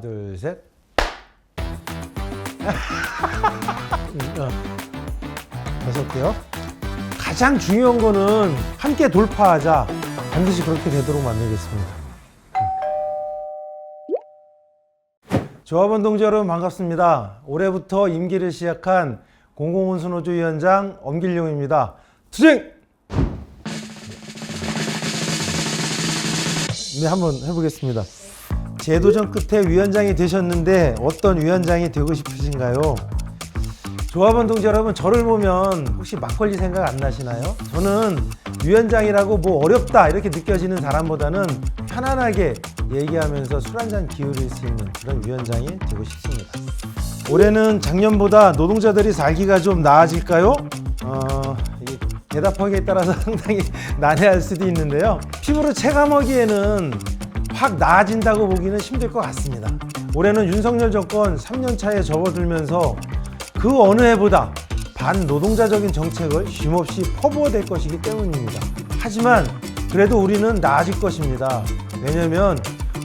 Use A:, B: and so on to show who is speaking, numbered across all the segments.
A: 둘, 셋. 음, 어. 다섯 개요. 가장 중요한 거는 함께 돌파하자. 반드시 그렇게 되도록 만들겠습니다. 음. 조합원 동지 여러분 반갑습니다. 올해부터 임기를 시작한 공공운수노조 위원장 엄길용입니다. 투쟁! 네, 한번 해보겠습니다. 재도전 끝에 위원장이 되셨는데 어떤 위원장이 되고 싶으신가요? 조합원 동지 여러분 저를 보면 혹시 막걸리 생각 안 나시나요? 저는 위원장이라고 뭐 어렵다 이렇게 느껴지는 사람보다는 편안하게 얘기하면서 술 한 잔 기울일 수 있는 그런 위원장이 되고 싶습니다. 올해는 작년보다 노동자들이 살기가 좀 나아질까요? 어, 이 대답하기에 따라서 상당히 난해할 수도 있는데요. 피부로 체감하기에는 확 나아진다고 보기는 힘들 것 같습니다. 올해는 윤석열 정권 3년 차에 접어들면서 그 어느 해보다 반노동자적인 정책을 쉼없이 퍼부어댈 것이기 때문입니다. 하지만 그래도 우리는 나아질 것입니다. 왜냐하면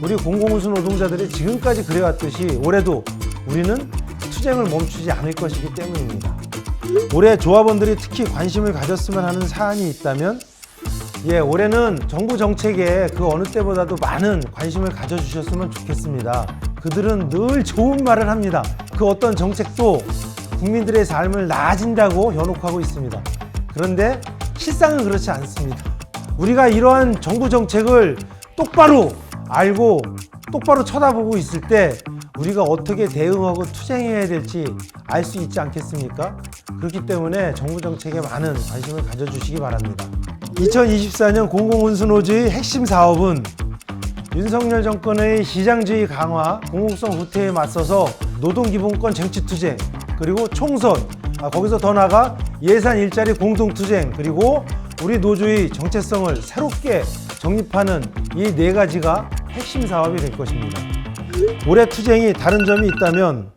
A: 우리 공공운수 노동자들이 지금까지 그래왔듯이 올해도 우리는 투쟁을 멈추지 않을 것이기 때문입니다. 올해 조합원들이 특히 관심을 가졌으면 하는 사안이 있다면 예, 올해는 정부 정책에 그 어느 때보다도 많은 관심을 가져주셨으면 좋겠습니다. 그들은 늘 좋은 말을 합니다. 그 어떤 정책도 국민들의 삶을 나아진다고 현혹하고 있습니다. 그런데 실상은 그렇지 않습니다. 우리가 이러한 정부 정책을 똑바로 알고 똑바로 쳐다보고 있을 때 우리가 어떻게 대응하고 투쟁해야 될지 알 수 있지 않겠습니까? 그렇기 때문에 정부 정책에 많은 관심을 가져주시기 바랍니다. 2024년 공공운수노조의 핵심 사업은 윤석열 정권의 시장주의 강화, 공공성 후퇴에 맞서서 노동기본권 쟁취투쟁, 그리고 총선, 아, 거기서 더 나아가 예산 일자리 공동투쟁, 그리고 우리 노조의 정체성을 새롭게 정립하는 이 네 가지가 핵심 사업이 될 것입니다. 올해 투쟁이 다른 점이 있다면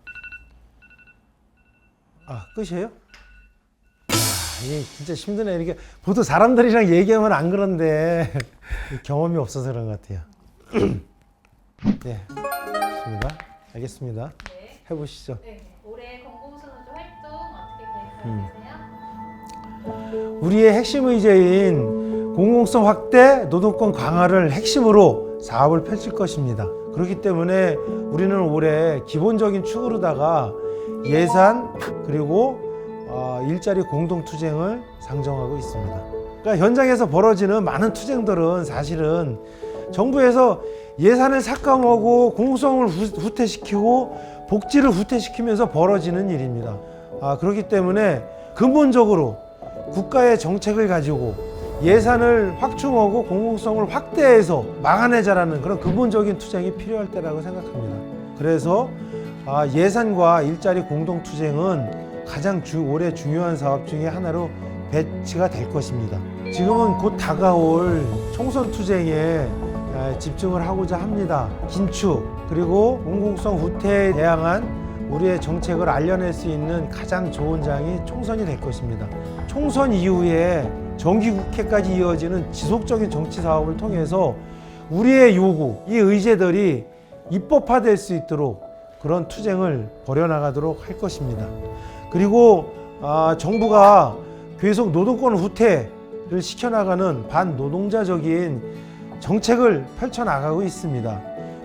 A: 아 끝이에요? 아, 이게 진짜 힘드네 이렇게 보통 사람들이랑 얘기하면 안 그런데 경험이 없어서 그런 것 같아요. 네, 좋습니다. 알겠습니다.
B: 네.
A: 해보시죠.
B: 네. 올해 공공수노조 활동 어떻게 계획하고 계세요?
A: 우리의 핵심 의제인 공공성 확대, 노동권 강화를 핵심으로 사업을 펼칠 것입니다. 그렇기 때문에 우리는 올해 기본적인 축으로다가 예산 그리고 어, 일자리 공동 투쟁을 상정하고 있습니다. 그러니까 현장에서 벌어지는 많은 투쟁들은 사실은 정부에서 예산을 삭감하고 공성을 후- 후퇴시키고 복지를 후퇴시키면서 벌어지는 일입니다. 아, 그렇기 때문에 근본적으로 국가의 정책을 가지고 예산을 확충하고 공공성을 확대해서 막아내자라는 그런 근본적인 투쟁이 필요할 때라고 생각합니다. 그래서 아, 예산과 일자리 공동 투쟁은 가장 주, 올해 중요한 사업 중에 하나로 배치가 될 것입니다. 지금은 곧 다가올 총선 투쟁에 아, 집중을 하고자 합니다. 긴축 그리고 공공성 후퇴에 대항한 우리의 정책을 알려낼 수 있는 가장 좋은 장이 총선이 될 것입니다. 총선 이후에 정기국회까지 이어지는 지속적인 정치 사업을 통해서 우리의 요구, 이 의제들이 입법화될 수 있도록 그런 투쟁을 벌여나가도록 할 것입니다. 그리고 아, 정부가 계속 노동권 후퇴를 시켜나가는 반노동자적인 정책을 펼쳐나가고 있습니다.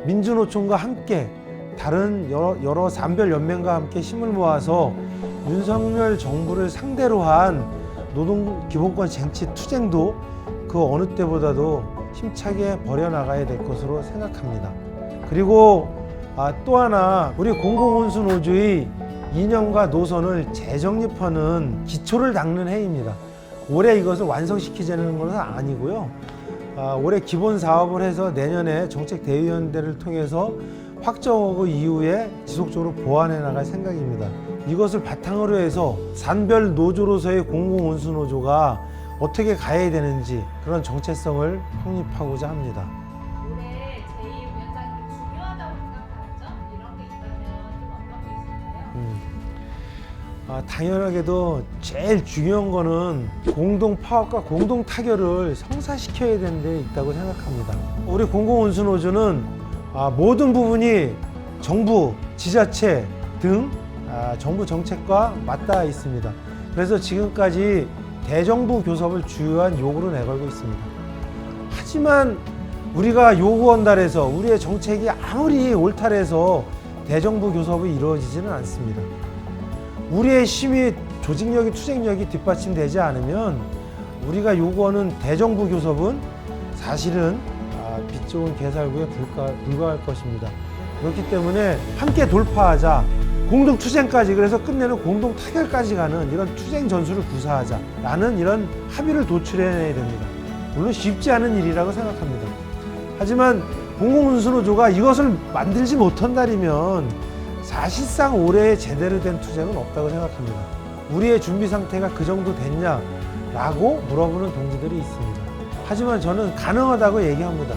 A: 민주노총과 함께 다른 여러, 여러 산별 연맹과 함께 힘을 모아서 윤석열 정부를 상대로 한 노동 기본권 쟁취 투쟁도 그 어느 때보다도 힘차게 벌여나가야 될 것으로 생각합니다. 그리고 아, 또 하나 우리 공공운수 노조의 이념과 노선을 재정립하는 기초를 닦는 해입니다. 올해 이것을 완성시키자는 것은 아니고요. 아, 올해 기본 사업을 해서 내년에 정책 대의원대를 통해서 확정하고 이후에 지속적으로 보완해 나갈 생각입니다. 이것을 바탕으로 해서 산별 노조로서의 공공운수 노조가 어떻게 가야 되는지 그런 정체성을 확립하고자 합니다. 아, 당연하게도 제일 중요한 거는 공동 파업과 공동 타결을 성사시켜야 되는 데 있다고 생각합니다. 우리 공공운수노조는 아, 모든 부분이 정부, 지자체 등 아, 정부 정책과 맞닿아 있습니다. 그래서 지금까지 대정부 교섭을 주요한 요구로 내걸고 있습니다. 하지만 우리가 요구한다해서 우리의 정책이 아무리 옳다해서 대정부 교섭이 이루어지지는 않습니다. 우리의 힘이 조직력이 투쟁력이 뒷받침되지 않으면 우리가 요구하는 대정부 교섭은 사실은 아, 빛 좋은 개살구에 불가, 불과할 것입니다. 그렇기 때문에 함께 돌파하자. 공동 투쟁까지 그래서 끝내는 공동 타결까지 가는 이런 투쟁 전술을 구사하자라는 이런 합의를 도출해내야 됩니다. 물론 쉽지 않은 일이라고 생각합니다. 하지만 공공운수노조가 이것을 만들지 못한다면 사실상 올해 제대로 된 투쟁은 없다고 생각합니다. 우리의 준비 상태가 그 정도 됐냐 라고 물어보는 동지들이 있습니다. 하지만 저는 가능하다고 얘기합니다.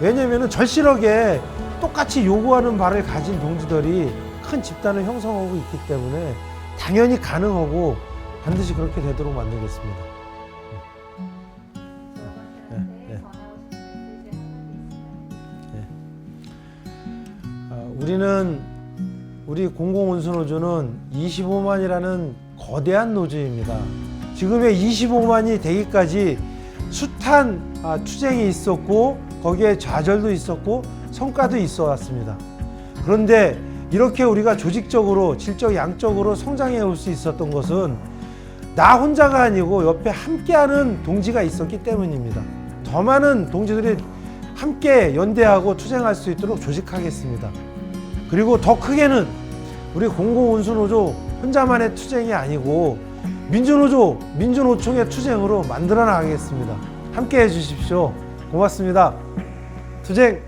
A: 왜냐하면 절실하게 똑같이 요구하는 바를 가진 동지들이 큰 집단을 형성하고 있기 때문에 당연히 가능하고 반드시 그렇게 되도록 만들겠습니다. 네, 네.
B: 한마디 있을까요?
A: 어, 우리는 우리 공공운수 노조는 25만이라는 거대한 노조입니다. 지금의 25만이 되기까지 숱한 아, 투쟁이 있었고 거기에 좌절도 있었고 성과도 있어 왔습니다. 그런데 이렇게 우리가 조직적으로 질적 양적으로 성장해 올 수 있었던 것은 나 혼자가 아니고 옆에 함께하는 동지가 있었기 때문입니다. 더 많은 동지들이 함께 연대하고 투쟁할 수 있도록 조직하겠습니다. 그리고 더 크게는 우리 공공운수노조 혼자만의 투쟁이 아니고 민주노조, 민주노총의 투쟁으로 만들어 나가겠습니다. 함께 해주십시오. 고맙습니다. 투쟁